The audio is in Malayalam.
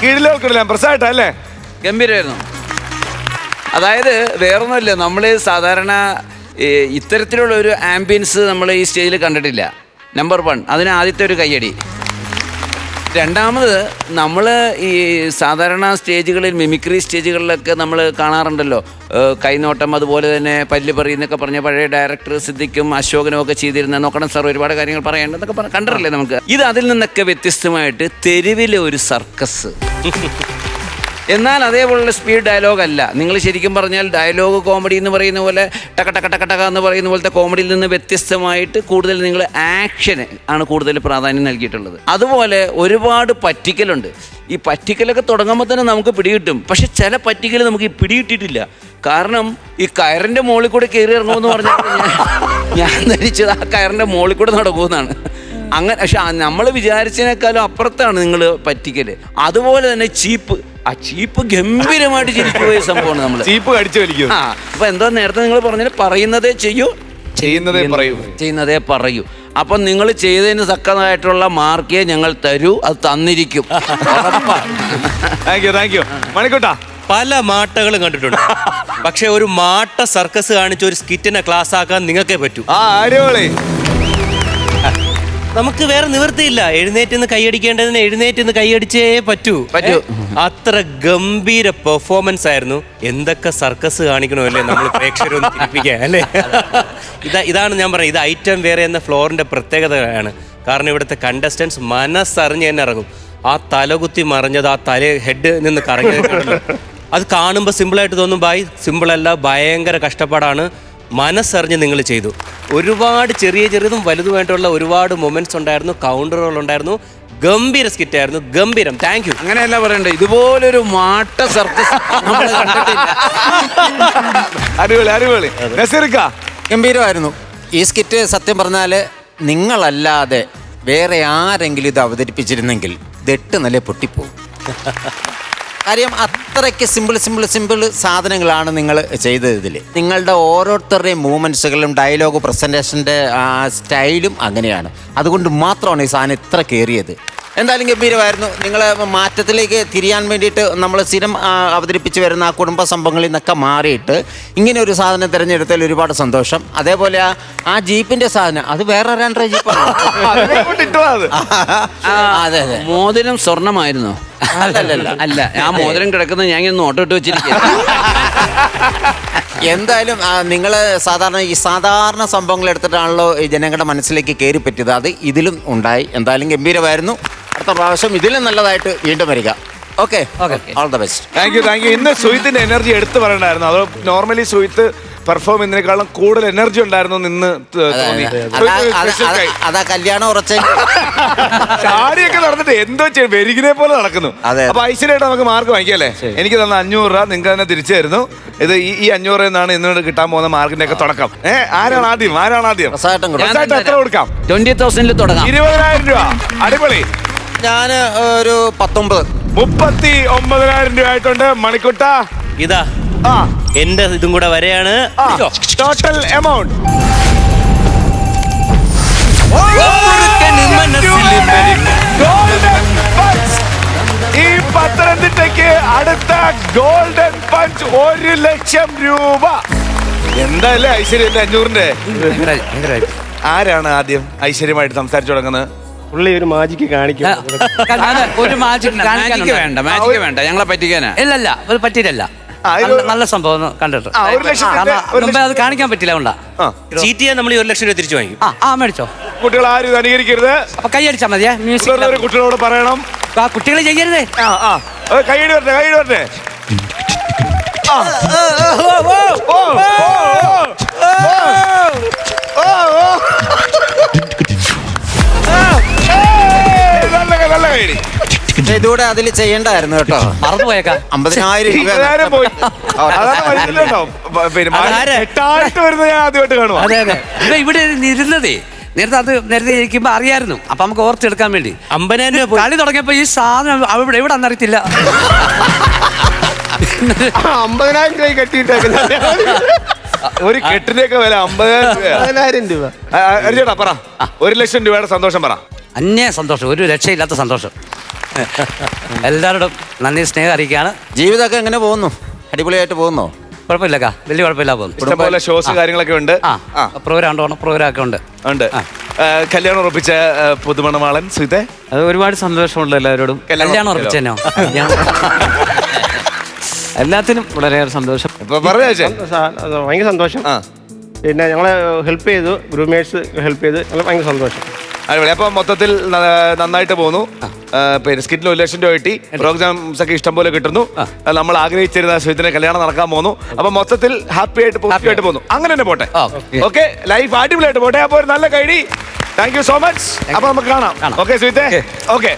കീഴിലോക്കിടലാം പ്രസാദ് അല്ലേ? ഗംഭീരമായിരുന്നു അതായത് വേറൊന്നുമില്ല നമ്മൾ സാധാരണ ഇത്തരത്തിലുള്ള ഒരു ആംബിയൻസ് നമ്മൾ ഈ സ്റ്റേജിൽ കണ്ടിട്ടില്ല. നമ്പർ വൺ അതിന് ആദ്യത്തെ ഒരു കയ്യടി. രണ്ടാമത് നമ്മൾ ഈ സാധാരണ സ്റ്റേജുകളിൽ മിമിക്രി സ്റ്റേജുകളിലൊക്കെ നമ്മൾ കാണാറുണ്ടല്ലോ. കൈനോട്ടം അതുപോലെ തന്നെ പല്ല് പറയുന്നൊക്കെ പറഞ്ഞ പഴയ ഡയറക്ടർ സിദ്ദിഖും അശോകനും ഒക്കെ ചെയ്തിരുന്ന നോക്കണം സാർ ഒരുപാട് കാര്യങ്ങൾ പറയേണ്ടതൊക്കെ പറ കണ്ടറില്ലേ നമുക്ക്? ഇത് അതിൽ നിന്നൊക്കെ വ്യത്യസ്തമായിട്ട് തെരുവിലെ ഒരു സർക്കസ്. എന്നാൽ അതേപോലുള്ള സ്പീഡ് ഡയലോഗ് അല്ല. നിങ്ങൾ ശരിക്കും പറഞ്ഞാൽ ഡയലോഗ് കോമഡി എന്ന് പറയുന്ന പോലെ ടക ടക ടക ടക എന്ന് പറയുന്ന പോലത്തെ കോമഡിയിൽ നിന്ന് വ്യത്യസ്തമായിട്ട് കൂടുതൽ നിങ്ങൾ ആക്ഷന് ആണ് കൂടുതൽ പ്രാധാന്യം നൽകിയിട്ടുള്ളത്. അതുപോലെ ഒരുപാട് പറ്റിക്കലുണ്ട്. ഈ പറ്റിക്കലൊക്കെ തുടങ്ങുമ്പോൾ തന്നെ നമുക്ക് പിടികിട്ടും. പക്ഷെ ചില പറ്റിക്കൽ നമുക്ക് ഈ പിടികിട്ടിട്ടില്ല. കാരണം ഈ കയറിന്റെ മുകളിൽ കൂടെ കയറി ഇറങ്ങുമെന്ന് പറഞ്ഞാൽ ഞാൻ ധരിച്ചത് ആ കയറിന്റെ മുകളിൽ കൂടെ നടക്കുമെന്നാണ്. അങ്ങനെ പക്ഷെ നമ്മൾ വിചാരിച്ചതിനേക്കാളും അപ്പുറത്താണ് നിങ്ങൾ പറ്റിക്കൽ. അതുപോലെ തന്നെ ചീപ്പ്. ആ ചീപ്പ് ഗംഭീരമായിട്ട് ചിരിച്ചു പോയ സംഭവമാണ് നമ്മൾ ചീപ്പ് കടിച്ചു വലിക്കും. ആ അപ്പൊ എന്താ നേരത്തെ നിങ്ങൾ പറഞ്ഞത്? പറയുന്നതേ ചെയ്യൂ. ചെയ്യുന്നതേ പറയൂ. ചെയ്യുന്നതേ പറയൂ. അപ്പം നിങ്ങൾ ചെയ്തതിന് തക്കതായിട്ടുള്ള മാർക്കേ ഞങ്ങൾ തരൂ അത് തന്നിരിക്കും. താങ്ക് യു താങ്ക് യു മണിക്കൂട്ടാ. പല മാട്ടകളും കണ്ടിട്ടുണ്ട്. പക്ഷെ ഒരു മാട്ട സർക്കസ് കാണിച്ച് ഒരു സ്കിറ്റിനെ ക്ലാസ് ആക്കാൻ നിങ്ങൾക്കേ പറ്റൂ. ആ അടിപൊളി നമുക്ക് വേറെ നിവൃത്തിയില്ല. എഴുന്നേറ്റ് നിന്ന് കൈയടിക്കേണ്ടതിന് എഴുന്നേറ്റ് നിന്ന് കൈയടിച്ചേ പറ്റൂ. പറ്റൂ. അത്ര ഗംഭീര പെർഫോമൻസ് ആയിരുന്നു. എന്തൊക്കെ സർക്കസ് കാണിക്കണമല്ലേ നമ്മൾ പ്രേക്ഷകരൊന്ന് ചിരിപ്പിക്കാൻ അല്ലേ? ഇതാ ഇതാണ് ഞാൻ പറയുന്നത്. ഇത് ഐറ്റം വേറെ എന്ന ഫ്ലോറിന്റെ പ്രത്യേകതയാണ്. കാരണം ഇവിടുത്തെ കണ്ടസ്റ്റൻസ് മനസ്സറിഞ്ഞ് തന്നെ ഇറങ്ങും. ആ തലകുത്തി മറിഞ്ഞത് ആ തല ഹെഡ് നിന്ന് കറങ്ങിയത് അത് കാണുമ്പോൾ സിമ്പിളായിട്ട് തോന്നും ബായ്. സിമ്പിളല്ല ഭയങ്കര കഷ്ടപ്പാടാണ്. മനസ്സറിഞ്ഞ് നിങ്ങൾ ചെയ്തു. ഒരുപാട് ചെറിയ ചെറിയതും വലുതുമായിട്ടുള്ള ഒരുപാട് മൊമെന്റ്സ് ഉണ്ടായിരുന്നു കൗണ്ടറുകൾ ഉണ്ടായിരുന്നു. ഗംഭീര സ്കിറ്റ് ആയിരുന്നു ഗംഭീരം. താങ്ക് യു അങ്ങനെയല്ല പറയണ്ടേ ഇതുപോലൊരു മാട്ട സർക്കസ് നമ്മൾ കണ്ടിട്ടില്ല. അടിപൊളി അടിപൊളി. ഗംഭീരമായിരുന്നു. ഈ സ്കിറ്റ് സത്യം പറഞ്ഞാൽ നിങ്ങളല്ലാതെ വേറെ ആരെങ്കിലും ഇത് അവതരിപ്പിച്ചിരുന്നെങ്കിൽ ദെട്ട് നല്ല നില പൊട്ടിപ്പോകും കാര്യം അത്രയ്ക്ക് സിമ്പിൾ സിമ്പിൾ സിമ്പിൾ സാധനങ്ങളാണ് നിങ്ങൾ ചെയ്തത് ഇതിൽ നിങ്ങളുടെ ഓരോരുത്തരുടെയും മൂവ്മെന്റ്സുകളും ഡയലോഗ് പ്രസന്റേഷന്റെ സ്റ്റൈലും അങ്ങനെയാണ്. അതുകൊണ്ട് മാത്രമാണ് ഈ സാധനം ഇത്ര കയറിയത്. എന്തായാലും ഗംഭീരമായിരുന്നു. നിങ്ങൾ മാറ്റത്തിലേക്ക് തിരിയാൻ വേണ്ടിയിട്ട് നമ്മൾ സ്ഥിരം അവതരിപ്പിച്ച് വരുന്ന ആ കുടുംബ സംഭവങ്ങളിൽ നിന്നൊക്കെ മാറിയിട്ട് ഇങ്ങനെ ഒരു സാധനം തിരഞ്ഞെടുത്തതിൽ ഒരുപാട് സന്തോഷം. അതേപോലെ ആ- ജീപ്പിന്റെ സാധനം അത് വേറെ രണ്ടര ജീപ്പാണ് അത്. അതെ മോതിരം സ്വർണമായിരുന്നോ? അല്ലല്ല അല്ല ആ മോതിരം കിടക്കുന്നത് ഞാൻ ഇങ്ങനെ നോട്ടിട്ട് വെച്ചിരിക്കുക എന്തായാലും നിങ്ങൾ സാധാരണ ഈ സാധാരണ സംഭവങ്ങൾ എടുത്തിട്ടാണല്ലോ ഈ ജനങ്ങളുടെ മനസ്സിലേക്ക് കയറി പറ്റിയത്. അത് ഇതിലും ഉണ്ടായി. എന്തായാലും ഗംഭീരമായിരുന്നു. അടുത്ത പ്രാവശ്യം ഇതിലും നല്ലതായിട്ട് വീണ്ടും വരിക. Okay all the best thank you thank you ഇന്ന് സുഹിത്തിന്റെ എനർജി എടുത്തു പറയണ്ടായിരുന്നു. അതോ നോർമലി സുഹിത്ത് പെർഫോം ചെയ്യുന്നതിനേക്കാളും കൂടുതൽ എനർജി ഉണ്ടായിരുന്നു നിന്ന് അതാ കല്യാണം ഉറച്ച. ചാടിയൊക്കെ നടന്നിട്ട് എന്തോ ചെയ്യും വെരികിനെ പോലെ നടക്കുന്നു. അപ്പൊ ഐശ്വര്യമായിട്ട് നമുക്ക് മാർക്ക് വാങ്ങിക്കല്ലേ എനിക്ക് തന്ന അഞ്ഞൂറ് രൂപ നിങ്ങൾക്ക് തന്നെ തിരിച്ചു തരുന്നു. ഇത് ഈ അഞ്ഞൂറ് എന്നാണ് ഇന്നോട് കിട്ടാൻ പോകുന്ന മാർക്കിന്റെ ഒക്കെ തുടക്കം. ഏ ആരാണ് ആദ്യം? ആരാണ് ആദ്യം? എത്ര കൊടുക്കാം? ട്വന്റി തൗസൻഡിൽ തുടങ്ങാം. ഇരുപതിനായിരം രൂപ. അടിപൊളി. ഞാൻ ഒരു പത്തൊമ്പത്. മുപ്പത്തി ഒമ്പതിനായിരം രൂപ ആയിട്ടുണ്ട് മണിക്കുട്ട. ഇതാ. ആ. എന്റെ ഇതും കൂടെ വരെയാണ്. ടോട്ടൽ എമൗണ്ട് ഈ പത്തനംതിട്ടയ്ക്ക് അടുത്ത ഗോൾഡൻ പഞ്ച് ഒരു ലക്ഷം രൂപ. എന്തായാലും ഐശ്വര്യ അഞ്ഞൂറിന്റെ? ആരാണ് ആദ്യം ഐശ്വര്യമായിട്ട് സംസാരിച്ചു തുടങ്ങുന്നത്? പുള്ളി ഒരു മാജിക്ക് കാണിക്കും അതെ, ഒരു മാജിക് മാജിക്ക് കാണിക്കാനുണ്ട്. വേണ്ട മാജിക്ക് വേണ്ട ഞങ്ങളെ പറ്റിക്കാനാ ഇല്ലല്ല അത് പറ്റിയിട്ടല്ല നല്ല- നല്ല സംഭവം ഒന്ന് കണ്ടിട്ട് ആ, ഒരു ലക്ഷത്തിന്റെ- കാരണം ഒരു മുമ്പേ അത് കാണിക്കാൻ പറ്റില്ല കൊണ്ടാ ആ ചീറ്റ് ചെയ്യാൻ നമ്മൾ ഈ ഒരു ലക്ഷം രൂപ തിരിച്ചു വാങ്ങിക്കും ആ ആ മേടിച്ചോ കുട്ടികൾ ആരും അനുകരിക്കരുത് അപ്പൊ കൈയടിച്ചാ മതിയേ മ്യൂസിക് ഒരു കുട്ടികളോട് പറയണം ആ കുട്ടികൾ ചെയ്യരുതേ ആ ആ ഏ, കൈയ്യടി വരട്ടെ കൈയ്യടി വരട്ടെ ആ. ഓ, ഓ, ഓ, ഓ, ഇതുകൂടെ അതിൽ ചെയ്യണ്ടായിരുന്നു കേട്ടോ. മറന്നുപോയേക്കാം. അമ്പതിനായിരം രൂപ ഇതാരും പോയി അതാണ് മനസ്സിലുണ്ടോ പിന്നെ അതാരാ? എട്ടായിട്ട് വരുന്നത് ഞാൻ ആദ്യമായിട്ട് കാണുവാ. അതെ അതെ. ഇത് ഇവിടെ ഇരുന്നതേ നേരത്തെ അത് നേരത്തെ ഇരിക്കുമ്പോ അറിയായിരുന്നു. അപ്പൊ നമുക്ക് ഓർത്തെടുക്കാൻ വേണ്ടി. അമ്പതിനായിരം രൂപ പോയി. കളി തുടങ്ങിയപ്പോ ഈ സാധനം അവിടെ എവിടെ അന്നറിയത്തില്ല അമ്പതിനായിരം രൂപ കെട്ടിയിട്ടേക്കുന്നത് ഒരു കെട്ടിന്റെയൊക്കെ വില അമ്പതിനായിരം രൂപ. പതിനായിരം രൂപ അരിച്ചേട്ടാ പറ. ഒരു ലക്ഷം രൂപയുടെ സന്തോഷം പറ. അന്യ സന്തോഷം. ഒരു രക്ഷയില്ലാത്ത സന്തോഷം. എല്ലാവരോടും നന്ദി സ്നേഹം അറിയിക്കുകയാണ്. ജീവിതമൊക്കെ എങ്ങനെ പോകുന്നു? അടിപൊളിയായിട്ട് പോകുന്നോ? കുഴപ്പമില്ലക്കാ. വലിയ കുഴപ്പമില്ല പോകുന്നു. ഇഷ്ടംപോലെ ഷോസ് കാര്യങ്ങളൊക്കെ ഉണ്ട്. ആ ആ. പ്രോഗ്രാം ഉണ്ട് ഓണം പ്രോഗ്രാം ഒക്കെ ഉണ്ട്. ഉണ്ട്. ആ, കല്യാണം ഉറപ്പിച്ച ആ, പുതുമണമാളൻ സുഹൃത്തെ അത് ഒരുപാട് സന്തോഷമുണ്ട് എല്ലാവരോടും. കല്യാണം ഉറപ്പിച്ചെന്നോ എല്ലാത്തിനും വളരെയേറെ സന്തോഷം. ഇപ്പൊ പറഞ്ഞ ചേച്ചേ? സ- അത് ഭയങ്കര സന്തോഷം. ആ. പിന്നെ ഞങ്ങളെ ഹെൽപ്പ് ചെയ്തു ഗ്രൂമേഴ്സ് ഹെൽപ്പ് ചെയ്ത് ഞങ്ങൾ ഭയങ്കര സന്തോഷം. അടിപൊളി. അപ്പൊ മൊത്തത്തിൽ നന്നായിട്ട് പോകുന്നു പിന്നെ സ്കിറ്റിന് ഒരു ലക്ഷം രൂപ കിട്ടി. പ്രോഗ്രാംസ് ഒക്കെ ഇഷ്ടം പോലെ കിട്ടുന്നു. നമ്മൾ ആഗ്രഹിച്ചിരുന്ന സുഹൃത്തിന് കല്യാണം നടക്കാൻ പോകുന്നു അപ്പൊ മൊത്തത്തിൽ ഹാപ്പി ആയിട്ട് ഹാപ്പി ആയിട്ട് പോകുന്നു അങ്ങനെ തന്നെ പോട്ടെ. ഓക്കെ. ലൈഫ് അടിപൊളിയായിട്ട് പോട്ടെ. അപ്പൊ ഒരു നല്ല കഴി താങ്ക് യു സോ മച്ച് അപ്പൊ നമുക്ക് കാണാം. ഓക്കെ സുഹൃത്തെ ഓക്കെ.